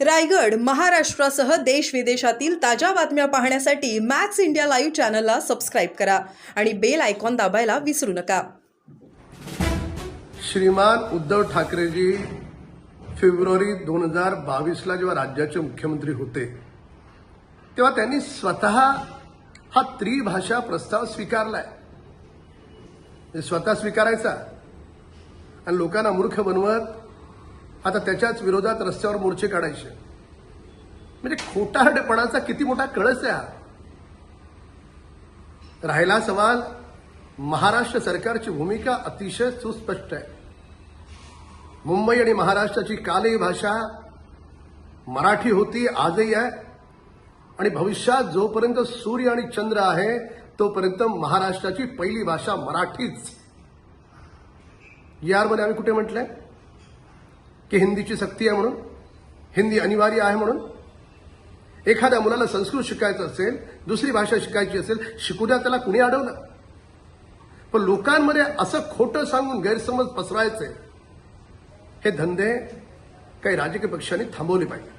रायगड महाराष्ट्रासह देश विदेशातील ताज्या बातम्या पाहण्यासाठी मॅक्स इंडिया लाईव्ह चॅनलला सबस्क्राईब करा आणि बेल आयकॉन दाबायला विसरू नका. श्रीमान उद्धव ठाकरेजी फेब्रुवारी दोन हजार बावीसला जेव्हा राज्याचे मुख्यमंत्री होते तेव्हा त्यांनी स्वतः हा त्रिभाषा प्रस्ताव स्वीकारलाय. म्हणजे स्वतः स्वीकारायचा. आणि लोकांना मूर्ख बनवत आता त्याच्याच विरोधात रस्त्यावर मोर्चे काढायचे. म्हणजे खोटारडेपणाचा किती मोठा कळस आहे हा. राहिला सवाल महाराष्ट्र सरकारची भूमिका अतिशय सुस्पष्ट आहे. मुंबई आणि महाराष्ट्राची कालही भाषा मराठी होती आजही आहे. आणि भविष्यात जोपर्यंत सूर्य आणि चंद्र आहे तोपर्यंत महाराष्ट्राची पहिली भाषा मराठीच. यारमध्ये आम्ही कुठे म्हटलंय? की हिंदीची सक्ती आहे म्हणून? हिंदी अनिवार्य आहे म्हणून? एखाद्या मुलाला संस्कृत शिकायचं असेल दुसरी भाषा शिकायची असेल शिकू द्या त्याला कुणी अडवलं? पण लोकांमध्ये असं खोटं सांगून गैरसमज पसरायचे हे धंदे काही राजकीय पक्षांनी थांबवले पाहिजे.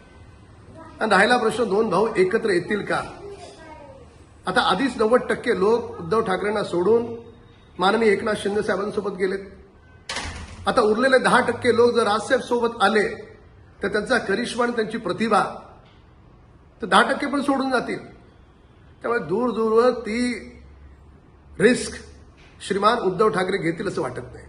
आणि राहिला प्रश्न दोन भाऊ एकत्र येतील का? आता आधीच नव्वद टक्के लोक उद्धव ठाकरेंना सोडून माननीय एकनाथ शिंदे साहेबांसोबत गेलेत. आता उरलेले दहा टक्के लोक जर राजसाहेब सोबत आले तर त्यांचा करिश्मा आणि त्यांची प्रतिभा तर दहा टक्के पण सोडून जातील. त्यामुळे दूर दूरवर ती रिस्क श्रीमान उद्धव ठाकरे घेतील असं वाटत नाही.